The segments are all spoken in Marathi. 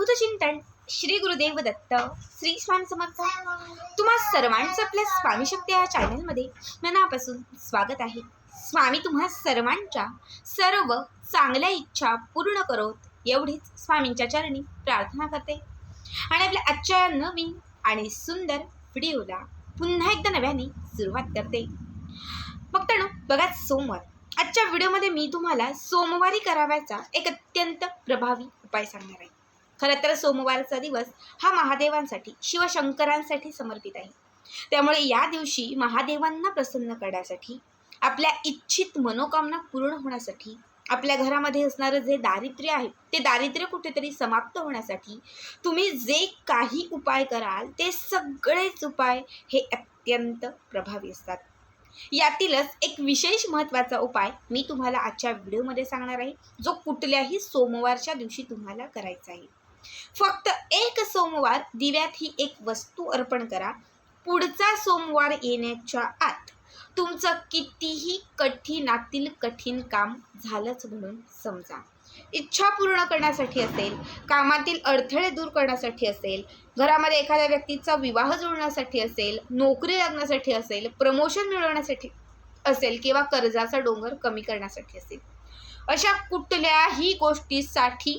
अवधूत श्री गुरुदेव दत्त श्री स्वामी समर्थ. तुम्हा सर्वांचं आपल्या स्वामी शक्ती या चॅनलमध्ये मनापासून स्वागत आहे. स्वामी तुम्हा सर्वांच्या सर्व चांगल्या इच्छा पूर्ण करोत एवढीच स्वामींच्या चरणी प्रार्थना करते. आणि आपल्या आजच्या नवीन आणि सुंदर व्हिडिओला पुन्हा एकदा नव्याने सुरुवात करते. मग बघा सोमवार. आजच्या व्हिडिओमध्ये मी तुम्हाला सोमवारी कराव्याचा एक अत्यंत प्रभावी उपाय सांगणार आहे. खरं तर सोमवारचा दिवस हा महादेवांसाठी शिवशंकरांसाठी समर्पित आहे. त्यामुळे या दिवशी महादेवांना प्रसन्न करण्यासाठी आपल्या इच्छित मनोकामना पूर्ण होण्यासाठी आपल्या घरामध्ये असणारं जे दारिद्र्य आहे ते दारिद्र्य कुठेतरी समाप्त होण्यासाठी तुम्ही जे काही उपाय कराल ते सगळेच उपाय हे अत्यंत प्रभावी असतात. यातीलच एक विशेष महत्त्वाचा उपाय मी तुम्हाला आजच्या व्हिडिओमध्ये सांगणार आहे जो कुठल्याही सोमवारच्या दिवशी तुम्हाला करायचा आहे. फक्त एक सोमवार दिव्यात ही एक वस्तू अर्पण करा. पुढचा सोमवार येण्याच्या आत तुमचं कितीही कठीणातील कठीण काम झालंच म्हणून समजा. इच्छा पूर्ण करण्यासाठी असेल कामातील अडथळे दूर करण्यासाठी असेल घरामध्ये एखाद्या व्यक्तीचा विवाह जुळण्यासाठी असेल नोकरी लागण्यासाठी असेल प्रमोशन मिळवण्यासाठी असेल किंवा कर्जाचा डोंगर कमी करण्यासाठी असेल. अशा कुठल्याही गोष्टीसाठी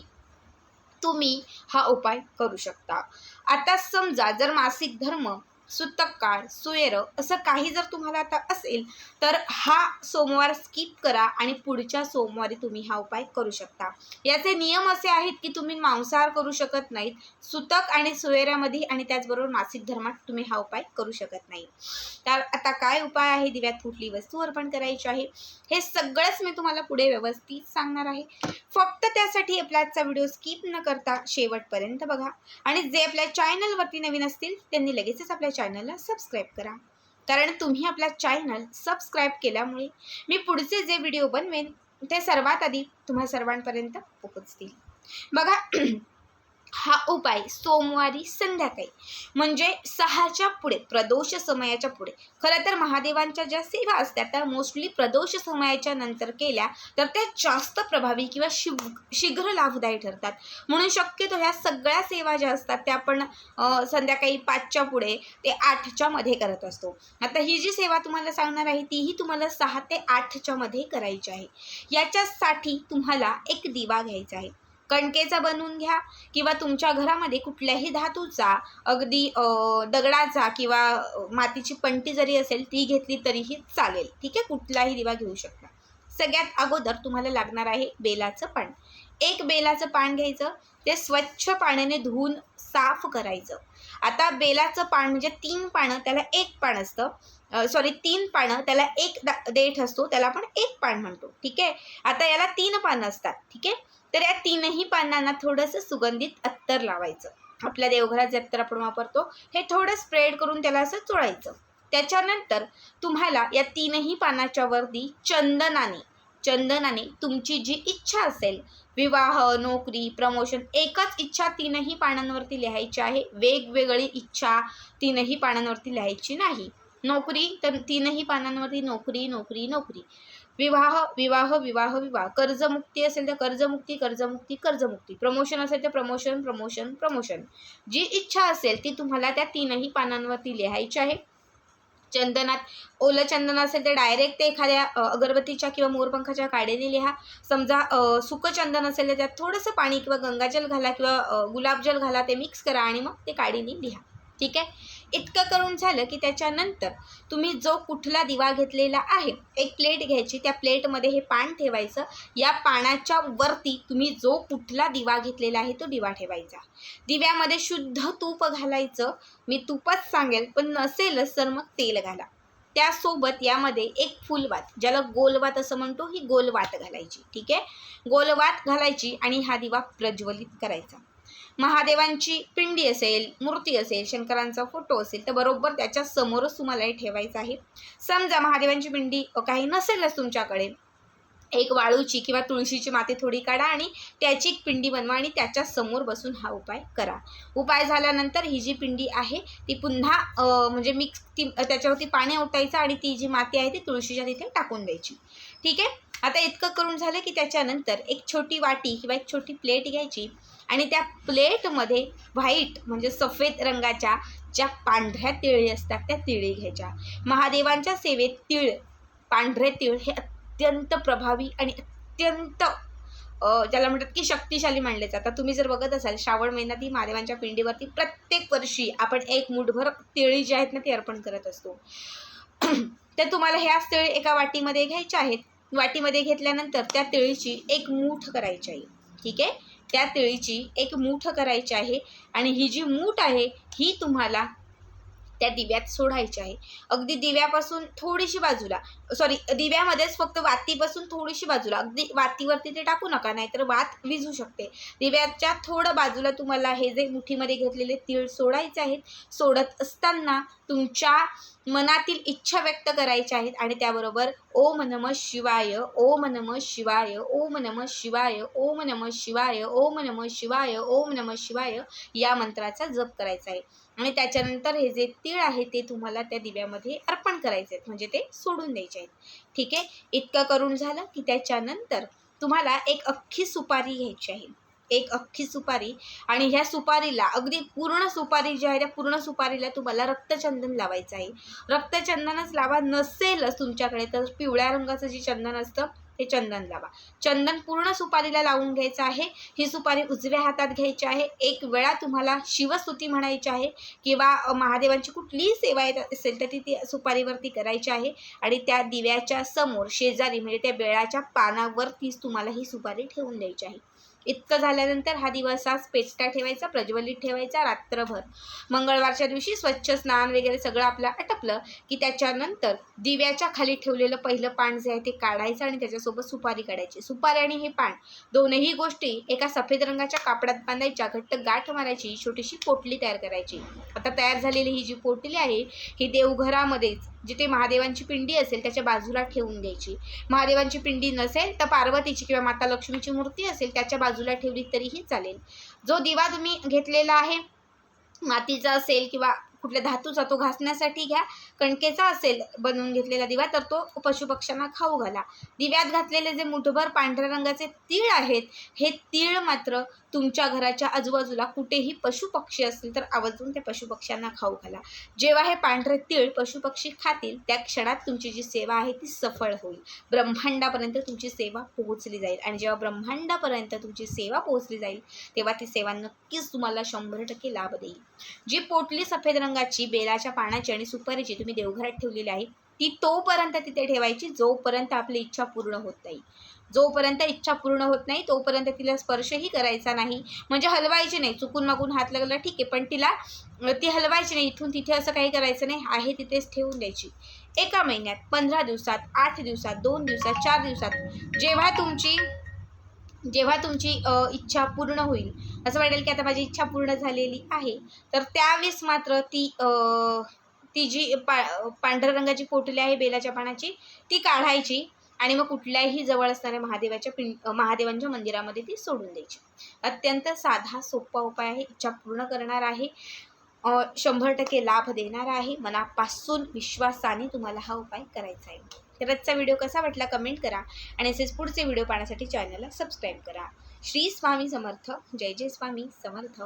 तुम्ही हा उपाय करू शकता. आता समजा जर मासिक धर्म सुतक काळ सुयेर असं काही जर तुम्हाला आता असेल तर हा सोमवार स्किप करा आणि पुढच्या सोमवारी तुम्ही हा उपाय करू शकता. याचे नियम असे आहेत की तुम्ही मांसाहार करू शकत नाहीत सुतक आणि सुयेरामध्ये आणि त्याचबरोबर मासिक धर्मात तुम्ही हा उपाय करू शकत नाही. तर आता काय उपाय आहे? दिव्यात कुठली वस्तू अर्पण करायची आहे? हे सगळंच मी तुम्हाला पुढे व्यवस्थित सांगणार आहे. फक्त त्यासाठी आपला आजचा व्हिडिओ स्किप न करता शेवटपर्यंत बघा. आणि जे आपल्या चॅनलवरती नवीन असतील त्यांनी लगेचच आपल्या चॅनलला सबस्क्राईब करा. कारण तुम्ही आपला चॅनल सबस्क्राईब केल्यामुळे मी पुढचे जे व्हिडिओ बनवेन ते सर्वात आधी तुम्हा सर्वांपर्यंत पोहोचतील. बघा हा उपाय सोमवारी संध्याकाळी. म्हणजे सहाच्या पुढे प्रदोष समयाच्या पुढे. खरं तर महादेवांच्या ज्या सेवा असतात त्या मोस्टली प्रदोष समयाच्या नंतर केल्या तर त्या जास्त प्रभावी किंवा शिव शीघ्र लाभदायी ठरतात. म्हणून शक्यतो ह्या सगळ्या सेवा ज्या असतात त्या आपण संध्याकाळी पाचच्या पुढे ते आठच्या मध्ये करत असतो. आता ही जी सेवा तुम्हाला सांगणार आहे तीही तुम्हाला सहा ते आठच्या मध्ये करायची आहे. याच्यासाठी तुम्हाला एक दिवा घ्यायचा आहे. कणकेचा बनवून घ्या किंवा तुमच्या घरामध्ये कुठल्याही धातूचा अगदी दगडाचा किंवा मातीची पंटी जरी असेल ती घेतली तरीही चालेल. ठीक आहे? कुठलाही दिवा घेऊ शकता. सगळ्यात अगोदर तुम्हाला लागणार आहे बेलाचं पान. एक बेलाचं पान घ्यायचं. ते स्वच्छ पाण्याने धुवून साफ करायचं. आता बेलाचं पान म्हणजे तीन पानं त्याला एक पान असतं. सॉरी तीन पानं त्याला एक देठ असतो त्याला आपण एक पान म्हणतो. ठीक आहे? आता याला तीन पानं असतात. ठीक आहे? तर या तीनही पानांना थोडंसं सुगंधित अत्तर लावायचं. आपल्या देवघरात जे अत्तर आपण वापरतो हे थोडं स्प्रेड करून त्याला असं चोळायचं. त्याच्यानंतर तुम्हाला या तीनही पानाच्या वरती चंदनाने चंदनाने तुमची जी इच्छा असेल विवाह नोकरी प्रमोशन एकच इच्छा तीनही पानांवरती लिहायची आहे. वेगवेगळी इच्छा तीनही पानांवरती लिहायची नाही. नोकरी तर तीनही पानांवरती नोकरी नोकरी नोकरी. विवाह विवाह विवाह विवाह. कर्जमुक्ती असेल तर कर्जमुक्ती कर्जमुक्ती कर्जमुक्ती. प्रमोशन असेल तर प्रमोशन प्रमोशन प्रमोशन जी इच्छा असेल ती तुम्हाला त्या तीनही पानांवरती लिहायची आहे. चंदनात ओलं चंदन असेल तर डायरेक्ट ते एखाद्या अगरबत्तीच्या किंवा मोरपंखाच्या काड्याने लिहा. समजा सुकचंदन असेल तर त्यात थोडंसं पाणी किंवा गंगाजल घाला किंवा गुलाबजल घाला ते मिक्स करा आणि मग ते काडीने लिहा. ठीक आहे? इतकं करून झालं की त्याच्यानंतर तुम्ही जो कुठला दिवा घेतलेला आहे एक प्लेट घ्यायची त्या प्लेटमध्ये हे पान ठेवायचं. या पानाच्या वरती तुम्ही जो कुठला दिवा घेतलेला आहे तो दिवा ठेवायचा. दिव्यामध्ये शुद्ध तूप घालायचं. मी तूपच सांगेल पण नसेलच तर मग तेल घाला. त्यासोबत यामध्ये एक फुलवात ज्याला गोलवात असं म्हणतो ही गोलवात घालायची. ठीक आहे? गोलवात घालायची आणि हा दिवा प्रज्वलित करायचा. महादेवांची पिंडी असेल मूर्ती असेल शंकरांचा फोटो असेल तर बरोबर त्याच्या समोरच तुम्हाला हे ठेवायचं आहे. समजा महादेवांची पिंडी काही नसेलच तुमच्याकडे एक वाळूची किंवा तुळशीची माती थोडी काढा आणि त्याची एक पिंडी बनवा आणि त्याच्यासमोर बसून हा उपाय करा. उपाय झाल्यानंतर ही जी पिंडी आहे ती पुन्हा म्हणजे मिक्स ती त्याच्यावरती पाणी ओतायचं आणि ती जी माती आहे ती तुळशीच्या तिथे टाकून द्यायची. ठीक आहे? आता इतकं करून झालं की त्याच्यानंतर एक छोटी वाटी किंवा एक छोटी प्लेट घ्यायची आणि त्या प्लेटमध्ये व्हाईट म्हणजे सफेद रंगाच्या ज्या पांढऱ्या तिळी असतात त्या तिळी घ्यायच्या. महादेवांच्या सेवेत तिळ पांढरे तिळ हे अत्यंत प्रभावी आणि अत्यंत ज्याला म्हणतात की शक्तिशाली मानले जातात. तुम्ही जर बघत असाल श्रावण महिन्यात ही महादेवांच्या पिंडीवरती प्रत्येक वर्षी आपण एक मुठभर तिळी जी आहेत ना ती अर्पण करत असतो. तर तुम्हाला ह्याच तिळी एका वाटीमध्ये घ्यायच्या आहेत. वाटीमध्ये घेतल्यानंतर त्या तिळीची एक मूठ करायची आहे. ठीक आहे? त्या तिळीची एक मूठ करायची आहे आणि ही जी मूठ आहे ही तुम्हाला त्या दिव्यात सोडायची आहे. अगदी दिव्यापासून थोडीशी बाजूला सॉरी दिव्यामध्येच फक्त वातीपासून थोडीशी बाजूला अगदी वातीवरती ते टाकू नका नाहीतर वात विझू शकते. दिव्याच्या थोडं बाजूला तुम्हाला हे जे मुठीमध्ये घेतलेले तीळ सोडायचे आहेत सोडत असताना तुमच्या मनातील इच्छा व्यक्त करायच्या आहेत आणि त्याबरोबर ओम नम शिवाय ओम नम शिवाय ओम नम शिवाय ओम नम शिवाय ओम नम शिवाय ओम नम शिवाय या मंत्राचा जप करायचा आहे. आणि त्याच्यानंतर हे जे तीळ आहे ते तुम्हाला त्या दिव्यामध्ये अर्पण करायचे आहेत म्हणजे ते सोडून द्यायचे आहेत. ठीक आहे? इतकं करून झालं की त्याच्यानंतर तुम्हाला एक अख्खी सुपारी घ्यायची आहे. एक अख्खी सुपारी. आणि ह्या सुपारीला अगदी पूर्ण सुपारी जी आहे त्या पूर्ण सुपारीला तुम्हाला रक्तचंदन लावायचं आहे. रक्तचंदनच लावा नसेलच तुमच्याकडे तर पिवळ्या रंगाचं जे चंदन असतं हे चंदन लावा. चंदन पूर्ण सुपारीला लावून घ्यायचं आहे. ही सुपारी उजव्या हातात घ्यायची आहे. एक वेळा तुम्हाला शिवस्तुती म्हणायची आहे किंवा महादेवांची कुठलीही सेवा येत असेल तर ती ती सुपारीवरती करायची आहे. आणि त्या दिव्याच्या समोर शेजारी म्हणजे त्या बेळाच्या पानावरतीच तुम्हाला ही सुपारी ठेवून द्यायची आहे. इतकं झाल्यानंतर हा दिवस आज पेटता ठेवायचा प्रज्वलित ठेवायचा रात्रभर. मंगळवारच्या दिवशी स्वच्छ स्नान वगैरे सगळं आपलं आटपलं की त्याच्यानंतर दिव्याच्या खाली ठेवलेलं पहिलं पान जे आहे ते काढायचं आणि त्याच्यासोबत सुपारी काढायची. सुपारी आणि हे पान दोनही गोष्टी एका सफेद रंगाच्या कापडात बांधायच्या घट्ट गाठ मारायची छोटीशी पोटली तयार करायची. आता तयार झालेली ही जी पोटली आहे ही देवघरामध्येच जिथे महादेवांची पिंडी असेल त्याच्या बाजूला ठेवून द्यायची. महादेवांची पिंडी नसेल तर पार्वतीची किंवा माता लक्ष्मीची मूर्ती असेल त्याच्या बाजूला ठेवली तरीही चालेल. जो दिवा तुम्ही घेतलेला आहे मातीचा असेल किंवा कुठल्या धातूचा तो घासण्यासाठी घ्या. कणकेचा असेल बनवून घेतलेला दिवा तर तो पशुपक्ष्यांना खाऊ घाला. दिव्यात घातलेले जे मुठभर पांढऱ्या रंगाचे तीळ आहेत हे तीळ मात्र तुमच्या घराच्या आजूबाजूला कुठेही पशुपक्षी असतील तर आवर्जून त्या पशुपक्ष्यांना खाऊ घाला. जेव्हा हे पांढरे तीळ पशुपक्षी खातील त्या क्षणात तुमची जी सेवा आहे ती सफळ होईल. ब्रह्मांडापर्यंत तुमची सेवा पोहोचली जाईल. आणि जेव्हा ब्रह्मांडापर्यंत तुमची सेवा पोहोचली जाईल तेव्हा ती सेवा नक्कीच तुम्हाला शंभर टक्के लाभ देईल. जी पोटली सफेद रंगाची बेलाच्या पानाची आणि सुपारीची तुम्ही देवघरात ठेवलेली आहे ती तोपर्यंत तिथे ठेवायची जोपर्यंत आपली इच्छा पूर्ण होत नाही. जोपर्यंत इच्छा पूर्ण होत नाही तोपर्यंत तिला स्पर्शही करायचा नाही. म्हणजे हलवायची नाही. चुकून मागून हात लागला ठीक आहे. पण तिला ती हलवायची नाही. इथून तिथे असं काही करायचं नाही. आहे तिथेच ठेवून द्यायची. एका महिन्यात पंधरा दिवसात आठ दिवसात दोन दिवसात चार दिवसात जेव्हा तुमची जेव्हा तुमची इच्छा पूर्ण होईल. असं वाटेल की आता माझी इच्छा पूर्ण झालेली आहे. तर त्यावेळेस मात्र ती ती जी पा पांढऱ्या रंगाची पोटली आहे बेलाच्या पानाची ती काढायची. आणि मग कुठल्याही जवळ असणाऱ्या महादेवाच्या पिं महादेवांच्या मंदिरामध्ये ती सोडून द्यायची. अत्यंत साधा सोपा उपाय आहे. इच्छा पूर्ण करणार आहे. शंभर टक्के लाभ देणार आहे. मनापासून विश्वासाने तुम्हाला हा उपाय करायचा आहे. तर आजचा व्हिडिओ कसा वाटला कमेंट करा आणि असेच पुढचे व्हिडिओ पाहण्यासाठी चॅनलला सबस्क्राईब करा. श्री स्वामी समर्थ. जय जय स्वामी. समर्थ.